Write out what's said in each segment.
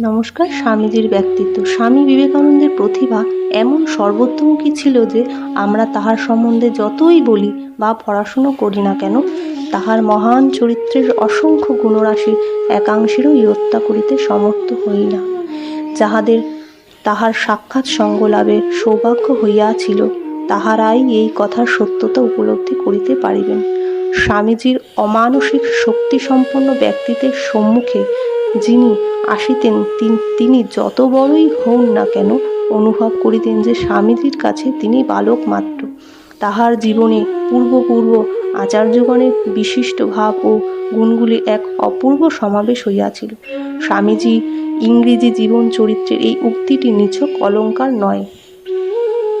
নমস্কার, স্বামীজির ব্যক্তিত্ব। স্বামী বিবেকানন্দের প্রতিভা এমন সর্বোত্তমুখী ছিল যে আমরা তাহার সম্বন্ধে যতই বলি বা পড়াশুনো করি না কেন, তাহার মহান চরিত্রের অসংখ্য গুণরাশির একাংশেরও ইয়ত্তা করিতে সমর্থ হই না। যাহাদের তাহার সাক্ষাৎ সঙ্গ লাভের সৌভাগ্য হইয়াছিল, তাহারাই এই কথার সত্যতা উপলব্ধি করিতে পারিবেন। স্বামীজির অমানসিক শক্তিসম্পন্ন ব্যক্তিত্বের সম্মুখে যিনি আসিতেন, তিন- যত বড়ই হন না কেন অনুভব করিতেন যে স্বামীজির কাছে তিনি বালক মাত্র। তাহার জীবনে পূর্বপূর্ব আচার্যগণের বিশিষ্ট ভাব ও গুণগুলি এক অপূর্ব সমাবেশ হইয়াছিল। স্বামীজি ইংরেজি জীবন চরিত্রের এই উক্তিটি নিছক অলঙ্কার নয়।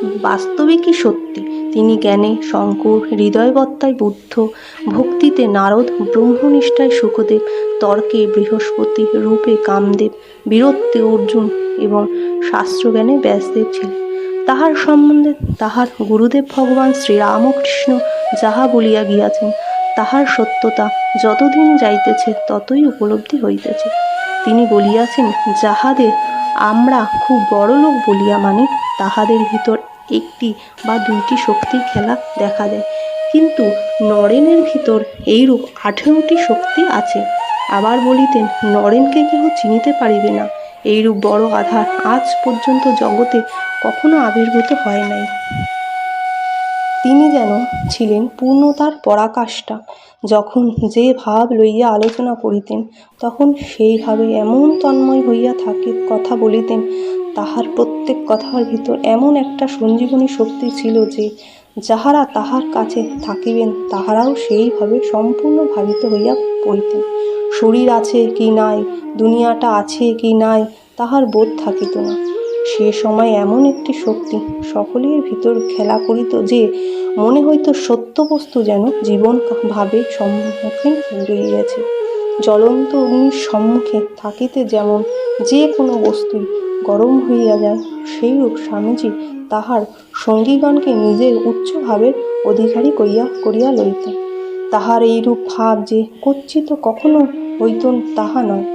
বাস্তবিকই সত্যি? তিনি জ্ঞানে শঙ্কর হৃদয়বত্তায় বুদ্ধ, ভক্তিতে নারদ, ব্রহ্মনিষ্ঠায় সুখদেব, তর্কে বৃহস্পতি রূপে কামদেব, বীরত্বে অর্জুন এবং শাস্ত্রজ্ঞানে ব্যাসদেব ছিলেন। তাহার সম্বন্ধে তাহার গুরুদেব ভগবান শ্রীরামকৃষ্ণ যাহা বলিয়া গিয়াছেন, তাহার সত্যতা যতদিন যাইতেছে ততই উপলব্ধি হইতেছে। তিনি বলিয়াছেন, যাহাদের আমরা খুব বড় লোক বলিয়া মানি তাহাদের ভিতর একটি বা দুইটি শক্তির খেলা দেখা দেয় কিন্তু নরেনের ভিতর এইরূপ আঠেরোটি শক্তি আছে। আবার বলিতেন, নরেনকে কেহ চিনিতে পারিবে না। এইরূপ বড় আধার আজ পর্যন্ত জগতে কখনো আবির্ভূত হয় নাই। তিনি যেন ছিলেন পূর্ণতার পরাকাষ্ঠা। যখন যে ভাব লইয়া আলোচনা করিতেন, তখন সেইভাবে এমন তন্ময় হইয়া থাকি, কথা বলিতেন, তাহার প্রত্যেক কথার ভিতর এমন একটা সঞ্জীবনী শক্তি ছিল যে, যাহারা তাহার কাছে থাকিবেন, তাহারাও সেইভাবে সম্পূর্ণ ভাবিত হইয়া পড়িতেন। শরীর আছে কি নাই, দুনিয়াটা আছে কি নাই, তাহার বোধ থাকিত না। সে সময় এমন একটি শক্তি সকলের ভিতর খেলা করিত যে মনে হইত সত্য বস্তু যেন জীবন ভাবে সম্মুখীন রইয়াছে জ্বলন্ত অগ্নির সম্মুখে থাকিতে যেমন যে কোনো বস্তুই গরম হইয়া যায়, সেইরূপ স্বামীজি তাহার সঙ্গীগণকে নিজের উচ্চ ভাবের অধিকারী করিয়া করিয়া লইতেন। তাহার এইরূপ ভাব যে কচ্ছিত কখনো হইত তাহা নয়।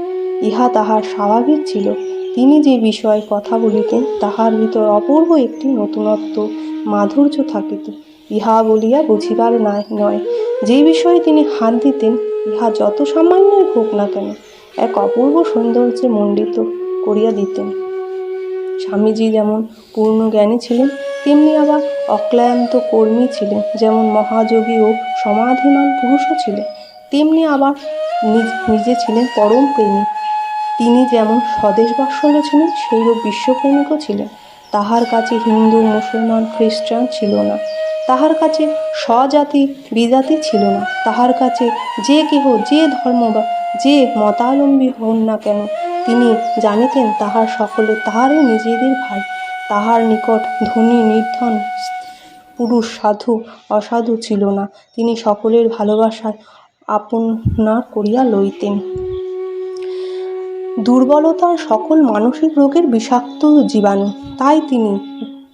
ইহা তাহার স্বাভাবিক ছিল। তিনি যে বিষয়ে কথা বলিতেন, তাহার ভিতর অপূর্ব একটি নতুনত্ব, মাধুর্য থাকিত। ইহা বলিয়া বুঝিবার নাই, নয়। যে বিষয়ে তিনি হাত দিতেন, ইহা যত সামান্যই হোক না কেন, এক অপূর্ব সৌন্দর্যে মণ্ডিত করিয়া দিতেন। স্বামীজি যেমন পূর্ণ জ্ঞানী ছিলেন, তেমনি আবার অক্লান্ত কর্মী ছিলেন, যেমন মহাযোগী ও সমাধিমান পুরুষও ছিলেন, তেমনি আবার নিজ- ছিলেন পরম প্রেমী। তিনি যেমন স্বদেশ বাৎসল্য ছিলেন, সেইরূপ বিশ্বপ্রেমিকও ছিলেন। তাহার কাছে হিন্দু, মুসলমান, খ্রিস্টান ছিল না। তাহার কাছে স্বজাতি, বিজাতি ছিল না। তাহার কাছে যে কেহ যে ধর্ম বা যে মতাবলম্বী হন না কেন, তিনি জানিতেন তাহার সকলে তাহারই নিজেদের ভাই। তাহার নিকট ধনী, নির্ধন পুরুষ, সাধু, অসাধু ছিল না। তিনি সকলের ভালোবাসায় আপন না করিয়া লইতেন। দুর্বলতার সকল মানসিক রোগের বিষাক্ত জীবাণু। তাই তিনি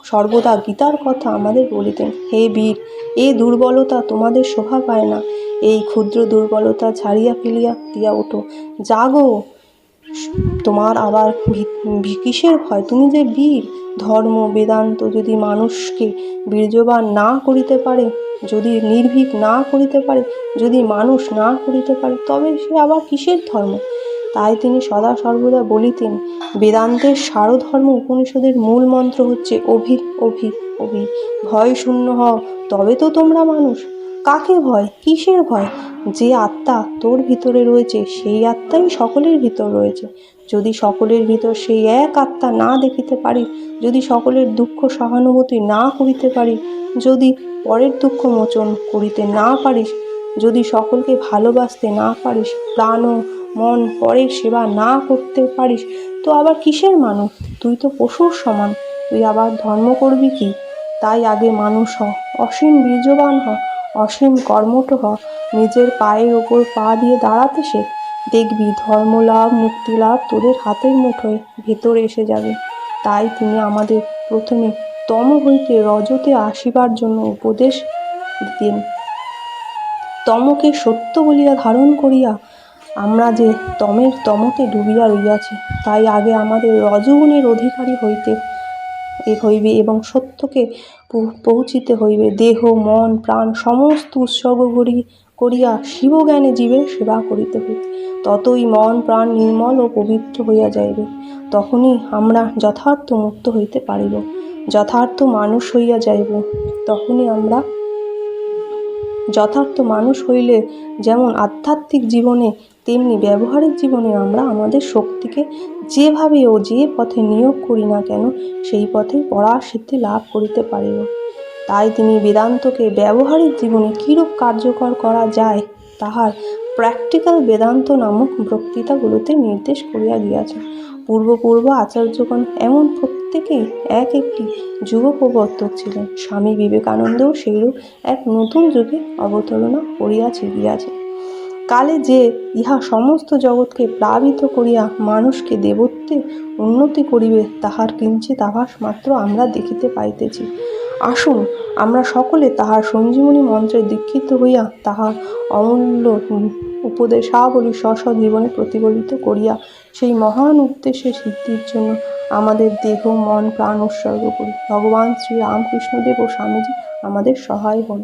সর্বদা গীতার কথা আমাদের বলিতেন, হে বীর, এ দুর্বলতা তোমাদের শোভা পায় না। এই ক্ষুদ্র দুর্বলতা ছাড়িয়া ফেলিয়া দিয়া ওঠো। জাগো। তোমার আবার কিসের ভয়? তুমি যে বীর, ধর্ম, বেদান্ত যদি মানুষকে বীর্যবান না করিতে পারে, যদি নির্ভীক না করিতে পারে, যদি মানুষ না করিতে পারে, তবে সে আবার কিসের ধর্ম? তাই তিনি সদা সর্বদা বলিতেন, বেদান্তের সারধর্ম উপনিষদের মূল মন্ত্র হচ্ছে অভি অভি অভি ভয় শূন্য হও, তবে তো তোমরা মানুষ। কাকে ভয়? কিসের ভয়? যে আত্মা তোর ভিতরে রয়েছে, সেই আত্মাই সকলের ভিতর রয়েছে। যদি সকলের ভিতর সেই এক আত্মা না দেখিতে পারি, যদি সকলের দুঃখ সহানুভূতি না করিতে পারি, যদি পরের দুঃখ মোচন করিতে না পারিস, যদি সকলকে ভালোবাসতে না পারিস, প্রাণ মন পরে সেবা না করতে পারিস, তো আবার কিসের মানুষ তুই তো পশুর সমান, তুই আবার ধর্ম করবি কি? তাই আগে মানুষ হ, অসীম বীর্যবান হ, অসীম কর্মঠ হ, নিজের পায়ের ওপর পা দিয়ে দাঁড়াতে শেখ। দেখবি ধর্মলাভ মুক্তিলাভ তোদের হাতের মুঠোয় ভেতরে এসে যাবে। তাই তিনি আমাদের প্রথমে তম হইতে রজতে আসিবার জন্য উপদেশ দিতেন। তমকে সত্য বলিয়া ধারণ করিয়া আমরা যে তমের তমতে ডুবিয়া রইয়াছি, তাই আগে আমাদের রজগুণের অধিকারী হইতে হইবে এবং সত্যকে পৌঁছিতে হইবে। দেহ, মন, প্রাণ সমস্ত উৎসর্গ করি, করিয়া শিবজ্ঞানে জীবের সেবা করিতে হইবে। ততই মন, প্রাণ নির্মল ও পবিত্র হইয়া যাইবে। তখনই আমরা যথার্থ মুক্ত হইতে পারিব। যথার্থ মানুষ হইয়া যাইব। তখনই আমরা যথার্থ মানুষ হইলে যেমন আধ্যাত্মিক জীবনে তেমনি ব্যবহারিক জীবনে আমরা আমাদের শক্তিকে যেভাবে ও যে পথে নিয়োগ করি না কেন, সেই পথে পরাসিদ্ধি লাভ করিতে পারিব। তাই তিনি বেদান্তকে ব্যবহারিক জীবনে কীরূপ কার্যকর করা যায়, তাহার প্র্যাকটিক্যাল বেদান্ত নামক বক্তৃতাগুলোতে নির্দেশ করিয়া দিয়াছেন। পূর্ব পূর্ব আচার্যগণ এমন প্রত্যেকেই এক একটি যুব প্রবর্তক ছিলেন। স্বামী বিবেকানন্দও সেইরূপ এক নতুন যুগে অবতারণা করিয়াছে, গিয়াছে। কালে যে ইহা সমস্ত জগৎকে প্লাবিত করিয়া মানুষকে দেবত্বে উন্নতি করিবে, তাহার কিঞ্চিত আভাস মাত্র আমরা দেখিতে পাইতেছি। আসুন, আমরা সকলে তাহার সঞ্জীবনী মন্ত্রে দীক্ষিত হইয়া তাহার অমূল্য উপদেশাবলী স্ব জীবনে প্রতিফলিত করিয়া সেই মহান উদ্দেশ্যে সিদ্ধির জন্য আমাদের দেহ, মন, প্রাণ উৎসর্গ করি। ভগবান শ্রী রামকৃষ্ণদেব ও স্বামীজি আমাদের সহায় হন।